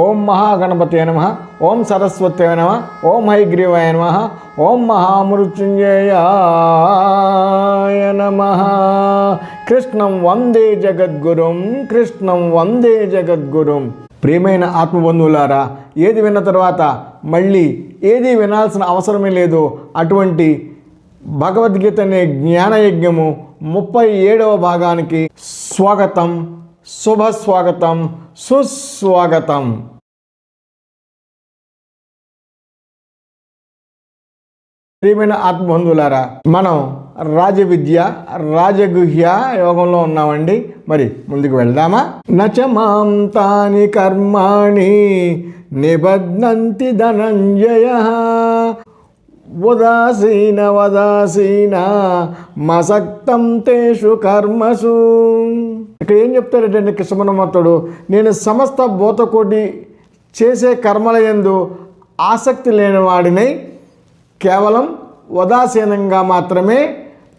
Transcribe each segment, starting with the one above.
ఓం మహాగణపతే నమ ఓం సరస్వతే నమ ఓం హైగ్రీవాయ నమ ఓం మహామృత్యుంజయాయ నమ. కృష్ణం వందే జగద్గురుం కృష్ణం వందే జగద్గురుం. ప్రియమైన ఆత్మబంధువులారా ఏది విన్న తర్వాత మళ్ళీ ఏది వినాల్సిన అవసరమే లేదు. అటువంటి భగవద్గీత అనే జ్ఞానయజ్ఞము ముప్పై ఏడవ భాగానికి స్వాగతం. శుభ స్వాగతం సుస్వాగతం. ప్రియమైన ఆత్మబంధువులారా మనం రాజవిద్య రాజగుహ్య యోగంలో ఉన్నామండి. మరి ముందుకు వెళ్దామా? నచమాం తాని కర్మాణి నిబధ్నంతి ధనంజయ. ఉదాసీన వదాసీన మసక్తం తేషు కర్మసు. ఇక్కడ ఏం చెప్తాడంటే కృష్ణమనమత్తుడు నేను సమస్త బోతకోటి చేసే కర్మల ఎందు ఆసక్తి లేని వాడినై కేవలం ఉదాసీనంగా మాత్రమే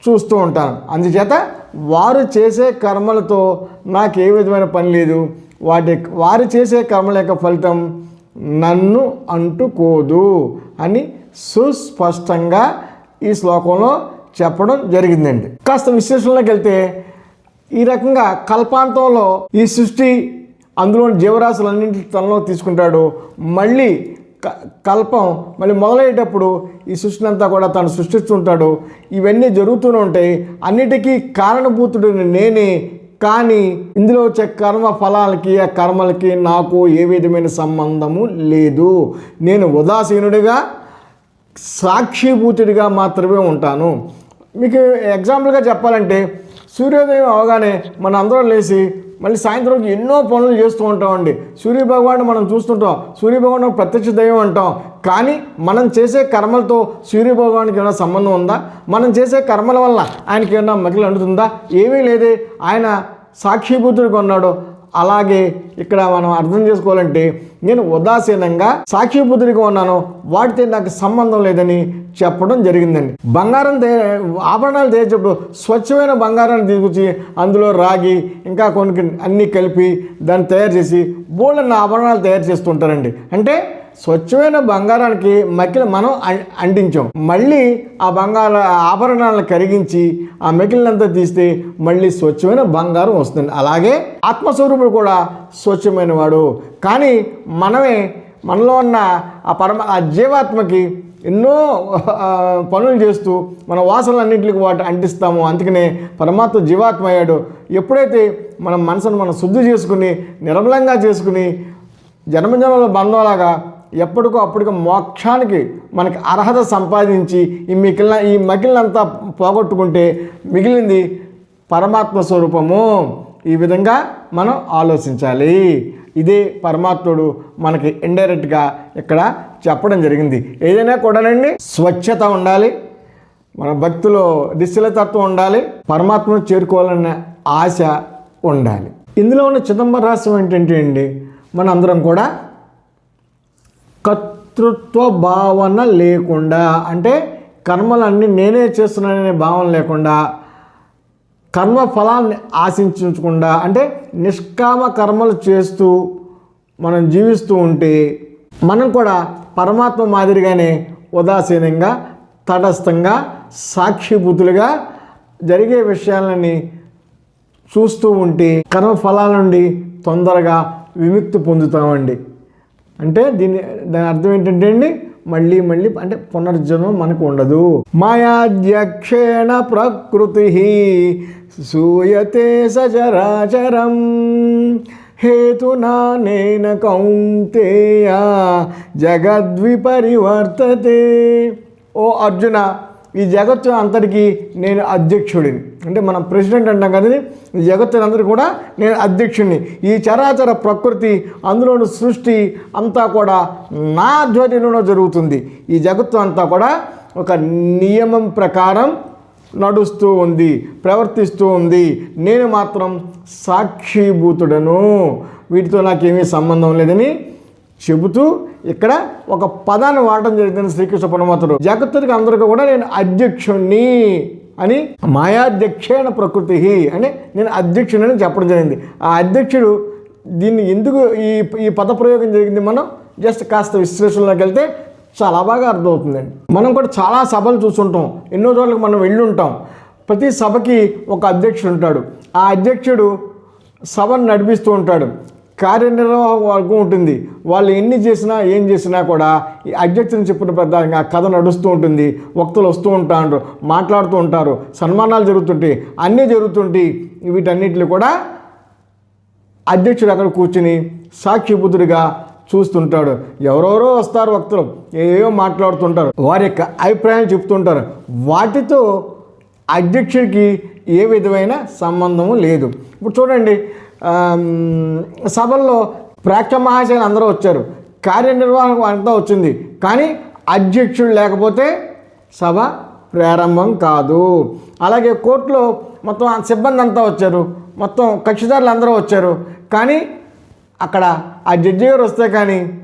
చూస్తూ ఉంటాను. అందుచేత వారు చేసే కర్మలతో నాకు ఏ విధమైన పని లేదు. వాటి వారు చేసే కర్మల యొక్క ఫలితం నన్ను అంటుకోదు అని సుస్పష్టంగా ఈ శ్లోకంలో చెప్పడం జరిగిందండి. కాస్త విశ్లేషణలోకి వెళ్తే ఈ రకంగా కల్పాంతంలో ఈ సృష్టి అందులోని జీవరాశులన్నింటి తనలో తీసుకుంటాడు. మళ్ళీ క- కల్పం మళ్ళీ మొదలయ్యేటప్పుడు ఈ సృష్టిని అంతా కూడా తను సృష్టిస్తుంటాడు. ఇవన్నీ జరుగుతూనే ఉంటాయి. అన్నిటికీ కారణభూతుడు నేనే కానీ ఇందులో వచ్చే కర్మ ఫలాలకి ఆ కర్మలకి నాకు ఏ విధమైన సంబంధము లేదు. నేను ఉదాసీనుడిగా సాక్షిభూతుడిగా మాత్రమే ఉంటాను. మీకు ఎగ్జాంపుల్గా చెప్పాలంటే సూర్యోదయం అవగానే మన అందరం లేచి మళ్ళీ సాయంత్రం ఎన్నో పనులు చేస్తూ ఉంటామండి. సూర్య భగవాన్ని మనం చూస్తుంటాం. సూర్యభగవాన్ ప్రత్యక్ష దైవం అంటాం. కానీ మనం చేసే కర్మలతో సూర్యభగవానికి ఏమైనా సంబంధం ఉందా? మనం చేసే కర్మల వల్ల ఆయనకి ఏమైనా మగిలి అంటుతుందా ఏమీ లేదే. ఆయన సాక్షిభూతుడికి ఉన్నాడు అలాగే ఇక్కడ మనం అర్థం చేసుకోవాలంటే నేను ఉదాసీనంగా సాక్షిబుద్ధుడిగా ఉన్నాను. వాటితో నాకు సంబంధం లేదని చెప్పడం జరిగిందండి. బంగారం తే ఆభరణాలు తేచేటప్పుడు స్వచ్ఛమైన బంగారాన్ని తీసుకొచ్చి అందులో రాగి ఇంకా కొన్ని అన్నీ కలిపి దాన్ని తయారు చేసి బోళ్ళన్న ఆభరణాలు తయారు చేస్తుంటారండి అంటే స్వచ్ఛమైన బంగారానికి మెకిలి మనం అం- అంటించాం. మళ్ళీ ఆ బంగార ఆభరణాలను కరిగించి ఆ మెకిలినంతా తీస్తే మళ్ళీ స్వచ్ఛమైన బంగారం వస్తుంది. అలాగే ఆత్మస్వరూపుడు కూడా స్వచ్ఛమైన వాడు. కానీ మనమే మనలో ఉన్న ఆ పరమ ఆ జీవాత్మకి ఎన్నో పనులు చేస్తూ మన వాసనలన్నింటికి వాటి అంటిస్తాము. అందుకనే పరమాత్మ జీవాత్మ అయ్యాడు. ఎప్పుడైతే మన మనసును మనం శుద్ధి చేసుకుని నిర్మలంగా చేసుకుని జన్మజన్మల బంధంలాగా ఎప్పటికో అప్పటికో మోక్షానికి మనకి అర్హత సంపాదించి ఈ మిగిలిన ఈ మిగిలినంతా పోగొట్టుకుంటే మిగిలింది పరమాత్మ స్వరూపము. ఈ విధంగా మనం ఆలోచించాలి. ఇదే పరమాత్ముడు మనకి ఇండైరెక్ట్గా ఇక్కడ చెప్పడం జరిగింది. ఏదైనా కూడానండి స్వచ్ఛత ఉండాలి మన భక్తిలో నిశ్చలతత్వం ఉండాలి పరమాత్మను చేరుకోవాలనే ఆశ ఉండాలి. ఇందులో ఉన్న చిదంబర రహస్యం ఏంటంటే అండి మన అందరం కూడా కర్తృత్వ భావన లేకుండా అంటే కర్మలన్నీ నేనే చేస్తున్నాననే భావన లేకుండా కర్మ ఫలాన్ని ఆశించకుండా అంటే నిష్కామ కర్మలు చేస్తూ మనం జీవిస్తూ ఉంటే మనం కూడా పరమాత్మ మాదిరిగానే ఉదాసీనంగా తటస్థంగా సాక్షిభూతులుగా జరిగే విషయాలని చూస్తూ ఉంటే కర్మ ఫలాల నుండి తొందరగా విముక్తి పొందుతామండి. అంటే దీని దాని అర్థం ఏంటంటే అండి మళ్ళీ మళ్ళీ అంటే పునర్జన్మం మనకు ఉండదు. మాయాధ్యక్షేణ ప్రకృతి సూయతే సచరాచరం. హేతునా నేన కౌంతేయ జగద్విపరివర్తతే. ఓ అర్జున ఈ జగత్తు అంతటికి నేను అధ్యక్షుడిని. అంటే మనం ప్రెసిడెంట్ అంటాం కదా ఈ జగత్తు కూడా నేను అధ్యక్షుడిని. ఈ చరాచర ప్రకృతి అందులోని సృష్టి అంతా కూడా నా ఆధ్వర్యంలో జరుగుతుంది. ఈ జగత్తు అంతా కూడా ఒక నియమం ప్రకారం నడుస్తూ ఉంది ప్రవర్తిస్తూ ఉంది. నేను మాత్రం సాక్షిభూతుడను. వీటితో నాకేమీ సంబంధం లేదని చెబుతూ ఇక్కడ ఒక పదాన్ని వాడటం జరిగింది శ్రీకృష్ణ పరమాత్ముడు. జగత్తుడికి అందరికీ కూడా నేను అధ్యక్షుణ్ణి అని మాయాధ్యక్షేణ ప్రకృతి అని నేను అధ్యక్షుడని చెప్పడం జరిగింది. ఆ అధ్యక్షుడు దీన్ని ఎందుకు ఈ ఈ పదప్రయోగం జరిగింది మనం? జస్ట్ కాస్త విశ్లేషణలోకి వెళ్తే చాలా బాగా అర్థమవుతుందండి. మనం కూడా చాలా సభలు చూస్తుంటాం. ఎన్నో రోజులకు మనం వెళ్ళి ఉంటాం ప్రతి సభకి ఒక అధ్యక్షుడు ఉంటాడు. ఆ అధ్యక్షుడు సభను నడిపిస్తూ ఉంటాడు. కార్యనిర్వాహకం ఉంటుంది. వాళ్ళు ఎన్ని చేసినా ఏం చేసినా కూడా ఈ అధ్యక్షుని చెప్పిన ప్రధానంగా కథ నడుస్తూ ఉంటుంది. వక్తలు వస్తూ ఉంటారు మాట్లాడుతూ ఉంటారు సన్మానాలు జరుగుతుంటాయి. అన్నీ జరుగుతుంటాయి. వీటన్నిటిని కూడా అధ్యక్షుడు అక్కడ కూర్చుని సాక్షిబుద్ధుడిగా చూస్తుంటాడు. ఎవరెవరో వస్తారు వక్తలు ఏవో మాట్లాడుతుంటారు. వారి యొక్క అభిప్రాయం చెప్తుంటారు. వాటితో అధ్యక్షుడికి ఏ విధమైన సంబంధము లేదు. ఇప్పుడు చూడండి సభల్లో ప్రేక్ష మహాశయులు అందరూ వచ్చారు. కార్యనిర్వాహకం అంతా వచ్చింది. కానీ అధ్యక్షుడు లేకపోతే సభ ప్రారంభం కాదు. అలాగే కోర్టులో మొత్తం సిబ్బంది అంతా వచ్చారు. మొత్తం కక్షిదారులు అందరూ వచ్చారు. కానీ అక్కడ ఆ జడ్జి గారు వస్తే కానీ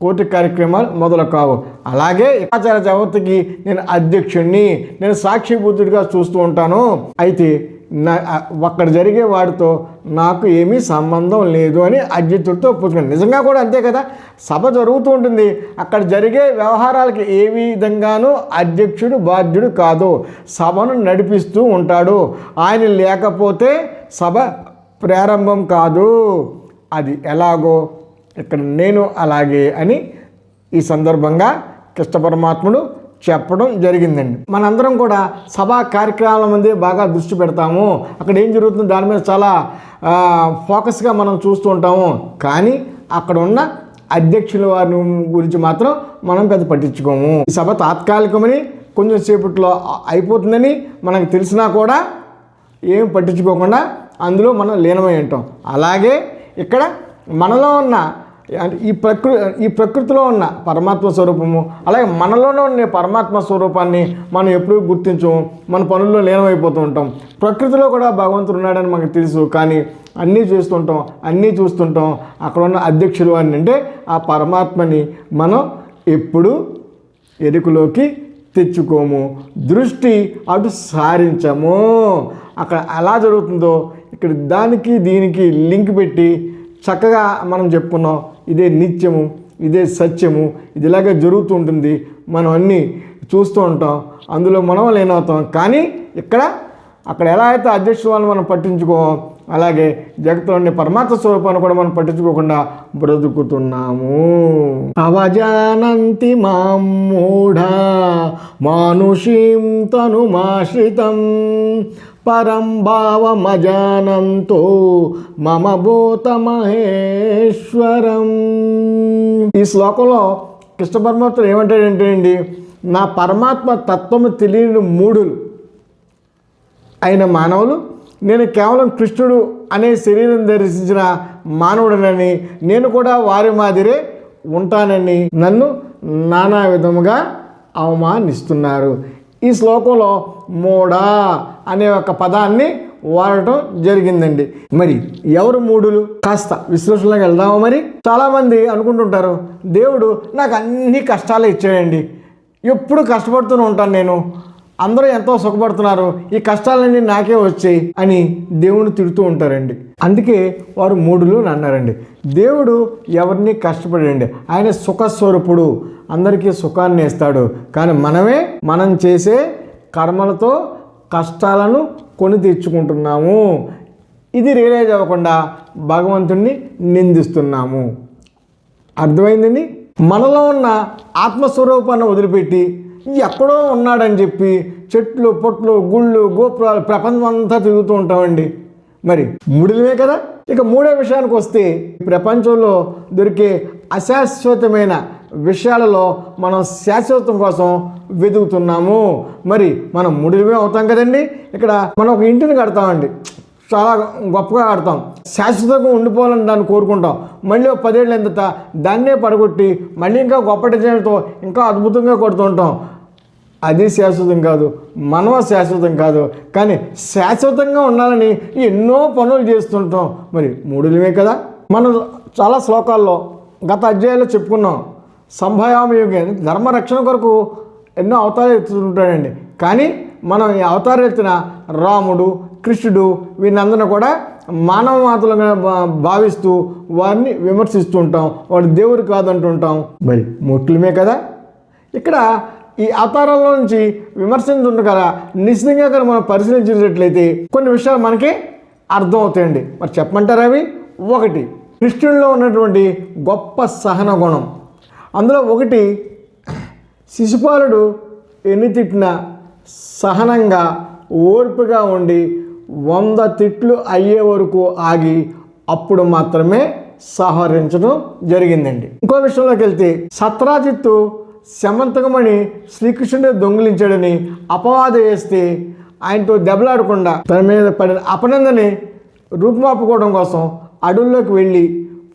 కోర్టు కార్యక్రమాలు మొదలు కావు. అలాగే ఆచార చవితికి నేను అధ్యక్షుణ్ణి నేను సాక్షిభూతుడిగా చూస్తూ ఉంటాను. అయితే నా అక్కడ జరిగే వాడితో నాకు ఏమీ సంబంధం లేదు అని అధ్యక్షుడితో ఒప్పుకున్నాడు. నిజంగా కూడా అంతే కదా? సభ జరుగుతూ ఉంటుంది. అక్కడ జరిగే వ్యవహారాలకి ఏ విధంగానూ అధ్యక్షుడు బాధ్యుడు కాదు. సభను నడిపిస్తూ ఉంటాడు. ఆయన లేకపోతే సభ ప్రారంభం కాదు. అది ఎలాగో ఇక్కడ నేను అలాగే అని ఈ సందర్భంగా కృష్ణ పరమాత్ముడు చెప్పడం జరిగిందండి. మనందరం కూడా సభా కార్యక్రమాల మీద బాగా దృష్టి పెడతాము. అక్కడ ఏం జరుగుతుందో దాని మీద చాలా ఫోకస్గా మనం చూస్తూ ఉంటాము. కానీ అక్కడ ఉన్న అధ్యక్షుల వారి గురించి మాత్రం మనం పెద్ద పట్టించుకోము. ఈ సభ తాత్కాలికమని కొంచెం సేపట్లో అయిపోతుందని మనకు తెలిసినా కూడా ఏం పట్టించుకోకుండా అందులో మనం లీనమై ఉంటాం. అలాగే ఇక్కడ మనలో ఉన్న అంటే ఈ ప్రకృ ఈ ప్రకృతిలో ఉన్న పరమాత్మ స్వరూపము అలాగే మనలోనే ఉన్న పరమాత్మ స్వరూపాన్ని మనం ఎప్పుడూ గుర్తించము మన పనుల్లో లీనమైపోతూ ఉంటాం. ప్రకృతిలో కూడా భగవంతుడు ఉన్నాడని మనకు తెలుసు కానీ అన్నీ చూస్తుంటాం అన్నీ చూస్తుంటాం. అక్కడ ఉన్న అధ్యక్షులు అని అంటే ఆ పరమాత్మని మనం ఎప్పుడు ఎరుకులోకి తెచ్చుకోము దృష్టి అటు సారించము. అక్కడ ఎలా జరుగుతుందో ఇక్కడ దానికి దీనికి లింక్ పెట్టి చక్కగా మనం చెప్పుకున్నాం ఇదే నిత్యము ఇదే సత్యము ఇది ఇలాగే జరుగుతూ ఉంటుంది. మనం అన్నీ చూస్తూ ఉంటాం అందులో మనం లేనవుతాం కానీ ఇక్కడ అక్కడ ఎలా అయితే అధ్యక్షుల మనం పట్టించుకోం అలాగే జగత్తులోని పరమాత్మ స్వరూపాన్ని కూడా మనం పట్టించుకోకుండా బ్రతుకుతున్నాము. అవజానంతి మాం మూఢా మానుషీం తనుమాశ్రితం. పరం భావమజానంతో మమ భూత మహేశ్వరం. ఈ శ్లోకంలో కృష్ణ పరమాత్ముడు ఏమంటాడంటే అండి నా పరమాత్మ తత్వము తెలియని మూడులు అయిన మానవులు నేను కేవలం కృష్ణుడు అనే శరీరం దర్శించిన మానవుడనని నేను కూడా వారి మాదిరే ఉంటానని నన్ను నానా విధముగా అవమానిస్తున్నారు. ఈ శ్లోకంలో మూడా అనే ఒక పదాన్ని వాడటం జరిగిందండి. మరి ఎవరు మూడులు కాస్త విశ్లేషణలోకి వెళ్దామా మరి? చాలామంది అనుకుంటుంటారు దేవుడు నాకు అన్ని కష్టాలే ఇచ్చాడండి. ఎప్పుడు కష్టపడుతూనే ఉంటాను నేను. అందరూ ఎంతో సుఖపడుతున్నారు. ఈ కష్టాలన్నీ నాకే వచ్చాయి అని దేవుని తిడుతూ ఉంటారండి. అందుకే వారు మూడులు అని అన్నారండి. దేవుడు ఎవరిని కష్టపడండి ఆయన సుఖస్వరూపుడు. అందరికీ సుఖాన్ని ఇస్తాడు. కానీ మనమే మనం చేసే కర్మలతో కష్టాలను కొని తీర్చుకుంటున్నాము. ఇది రియలైజ్ అవ్వకుండా భగవంతుణ్ణి నిందిస్తున్నాము. అర్థమైందండి? మనలో ఉన్న ఆత్మస్వరూపాన్ని వదిలిపెట్టి ఎక్కడో ఉన్నాడని చెప్పి చెట్లు పొట్లు గుళ్ళు గోపురాలు ప్రపంచం అంతా తిరుగుతూ ఉంటామండి. మరి మూడిలమే కదా? ఇక మూడో విషయానికి వస్తే ప్రపంచంలో దొరికే అశాశ్వతమైన విషయాలలో మనం శాశ్వతం కోసం వెతుకుతున్నాము. మరి మనం మూడులమే అవుతాం కదండి? ఇక్కడ మనం ఒక ఇంటిని కడతామండి. చాలా గొప్పగా ఆడతాం శాశ్వతంగా ఉండిపోవాలని దాన్ని కోరుకుంటాం. మళ్ళీ ఒక పదేళ్ళు ఎంత దాన్నే పడగొట్టి మళ్ళీ ఇంకా గొప్ప డిజైన్లతో ఇంకా అద్భుతంగా కొడుతుంటాం. అది శాశ్వతం కాదు. మనం శాశ్వతం కాదు. కానీ శాశ్వతంగా ఉండాలని ఎన్నో పనులు చేస్తుంటాం. మరి మూడులమే కదా? మనం చాలా శ్లోకాల్లో గత అధ్యాయంలో చెప్పుకున్నాం. సంభయామయోగి ధర్మరక్షణ కొరకు ఎన్నో అవతారాలు ఎత్తుతుంటాడండి. కానీ మనం ఈ అవతారం ఎత్తిన రాముడు కృష్ణుడు వీళ్ళందరూ కూడా మానవ మాతలుగా భావిస్తూ వారిని విమర్శిస్తూ ఉంటాం. వాడు దేవుడు కాదంటుంటాం మరి ముట్లమే కదా? ఇక్కడ ఈ అవతారంలో నుంచి విమర్శించుంటు కదా నిశ్చితంగా కనుక మనం పరిశీలించినట్లయితే కొన్ని విషయాలు మనకి అర్థం అవుతాయండి మరి చెప్పమంటారా అవి? ఒకటి కృష్ణుల్లో ఉన్నటువంటి గొప్ప సహన గుణం అందులో ఒకటి శిశుపాలుడు ఎన్ని తిట్టినా సహనంగా ఓర్పుగా ఉండి వంద తిట్లు అయ్యే వరకు ఆగి అప్పుడు మాత్రమే సహరించడం జరిగిందండి. ఇంకో విషయంలోకి వెళ్తే సత్రాజిత్తు శమంతకమణి శ్రీకృష్ణుడే దొంగిలించాడని అపవాదం వేస్తే ఆయనతో దెబ్బలాడకుండా తన మీద పడిన అపనందని రూపుమాపుకోవడం కోసం అడవుల్లోకి వెళ్ళి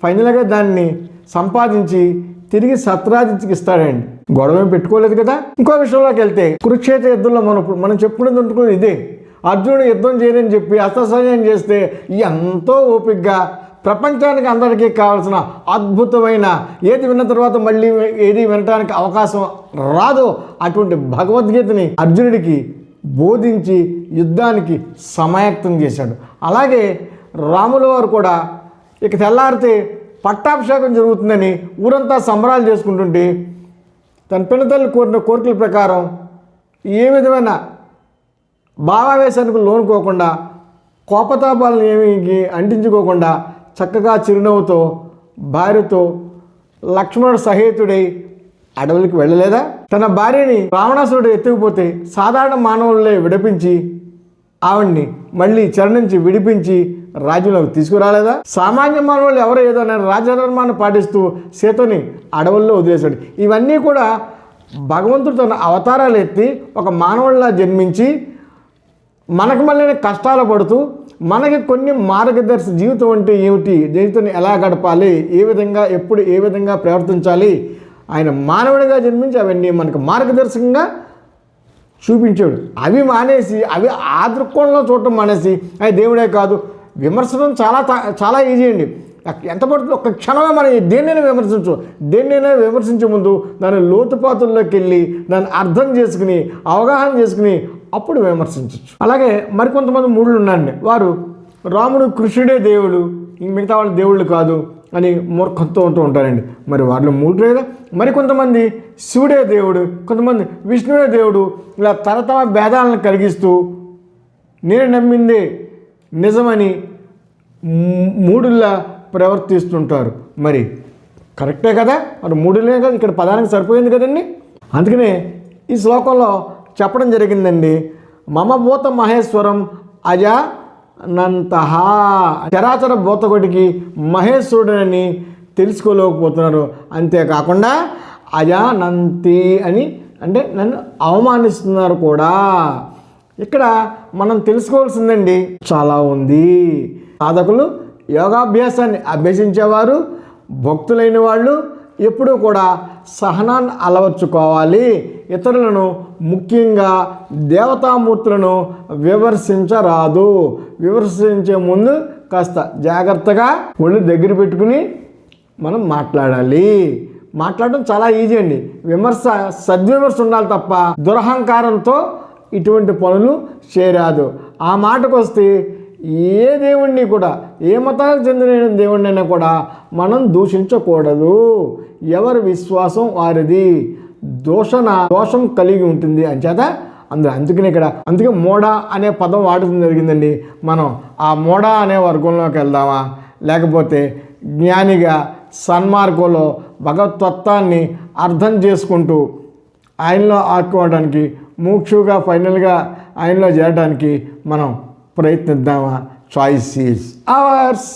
ఫైనల్గా దాన్ని సంపాదించి తిరిగి సత్రాజిత్కి ఇస్తాడండి. గొడవ పెట్టుకోలేదు కదా? ఇంకో విషయంలోకి వెళ్తే కురుక్షేత్ర యుద్ధంలో మనం మనం చెప్పుకునేది ఉంటుకునేది ఇదే. అర్జునుడు యుద్ధం చేయని చెప్పి అస్త్రసహాయం చేస్తే ఎంతో ఓపికగా ప్రపంచానికి అందరికీ కావాల్సిన అద్భుతమైన ఏది విన్న తర్వాత మళ్ళీ ఏది వినటానికి అవకాశం రాదో అటువంటి భగవద్గీతని అర్జునుడికి బోధించి యుద్ధానికి సమాయత్తం చేశాడు. అలాగే రాముల వారు కూడా ఇక తెల్లారితే పట్టాభిషేకం జరుగుతుందని ఊరంతా సంబరాలు చేసుకుంటుంటే తన పిన్నతల్లి కోరిన కోరికల ప్రకారం ఏ విధమైన భావావేశానికి లోనుకోకుండా కోపతాపాలను ఏమి అంటించుకోకుండా చక్కగా చిరునవ్వుతో భార్యతో లక్ష్మణుడు సహేతుడై అడవులకు వెళ్ళలేదా? తన భార్యని రావణాసురుడు ఎత్తుకుపోతే సాధారణ మానవులే విడిపించి ఆవిడ్ని మళ్ళీ చరణించి విడిపించి రాజ్యంలోకి తీసుకురాలేదా? సామాన్య మానవులు ఎవరు ఏదో రాజధర్మాన్ని పాటిస్తూ సీతని అడవుల్లో వదిలేశాడు. ఇవన్నీ కూడా భగవంతుడు తన అవతారాలు ఎత్తి ఒక మానవుడిలా జన్మించి మనకు మళ్ళీ కష్టాలు పడుతూ మనకి కొన్ని మార్గదర్శి జీవితం అంటే ఏమిటి? జీవితాన్ని ఎలా గడపాలి? ఏ విధంగా ఎప్పుడు ఏ విధంగా ప్రవర్తించాలి? ఆయన మానవుడిగా జన్మించి అవన్నీ మనకు మార్గదర్శకంగా చూపించాడు. అవి మానేసి అవి ఆ దృక్కోణంలో చూడటం మానేసి అవి దేవుడే కాదు విమర్శనం చాలా చాలా ఈజీ అండి. ఎంత పడుతుంది ఒక్క క్షణమే మనం దేన్నైనా విమర్శించు. దేన్నైనా విమర్శించే ముందు దాని లోతుపాతుల్లోకి వెళ్ళి దాన్ని అర్థం చేసుకుని అవగాహన చేసుకుని అప్పుడు విమర్శించవచ్చు అలాగే మరికొంతమంది మూడులు ఉన్నారండి. వారు రాముడు కృష్ణుడే దేవుడు ఇంక మిగతా వాళ్ళు దేవుళ్ళు కాదు అని మూర్ఖంతో ఉంటూ ఉంటారండి. మరి వాళ్ళు మూడు లేదా? మరి కొంతమంది శివుడే దేవుడు కొంతమంది విష్ణువే దేవుడు ఇలా తరతమ భేదాలను కలిగిస్తూ నేను నమ్మిందే నిజమని మూడుల్లా ప్రవర్తిస్తుంటారు. మరి కరెక్టే కదా? మరి మూడులే కదా? ఇక్కడ పదానికి సరిపోయింది కదండి? అందుకనే ఈ శ్లోకంలో చెప్పడం జరిగిందండి మమ భూత మహేశ్వరం అజ నంత చరాచర భూతకొడికి మహేశ్వరుడని తెలుసుకోలేకపోతున్నారు. అంతేకాకుండా అజానంతి అని అంటే నన్ను అవమానిస్తున్నారు కూడా. ఇక్కడ మనం తెలుసుకోవాల్సిందండి చాలా ఉంది. సాధకులు యోగాభ్యాసాన్ని అభ్యసించేవారు భక్తులైన వాళ్ళు ఎప్పుడూ కూడా సహనాన్ని అలవర్చుకోవాలి. ఇతరులను ముఖ్యంగా దేవతామూర్తులను విమర్శించరాదు. విమర్శించే ముందు కాస్త జాగ్రత్తగా ఒళ్ళు దగ్గర పెట్టుకుని మనం మాట్లాడాలి. మాట్లాడడం చాలా ఈజీ అండి. విమర్శ సద్విమర్శ ఉండాలి తప్ప దురహంకారంతో ఇటువంటి పనులు చేరాదు ఆ మాటకు వస్తే ఏ దేవుణ్ణి కూడా ఏ మతానికి చెందిన దేవుణ్ణైనా కూడా మనం దూషించకూడదు. ఎవరి విశ్వాసం వారిది. దోషణ దోషం కలిగి ఉంటుంది అంచేత అందులో అందుకని ఇక్కడ అందుకే మోడ అనే పదం వాడటం జరిగిందండి. మనం ఆ మోడ అనే వర్గంలోకి వెళ్దామా? లేకపోతే జ్ఞానిగా సన్మార్గంలో భగవతత్వాన్ని అర్థం చేసుకుంటూ ఆయనలో ఆడుకోవడానికి మూక్షుగా ఫైనల్గా ఆయనలో చేరడానికి మనం ప్రయత్నిద్దామా? Choice is ours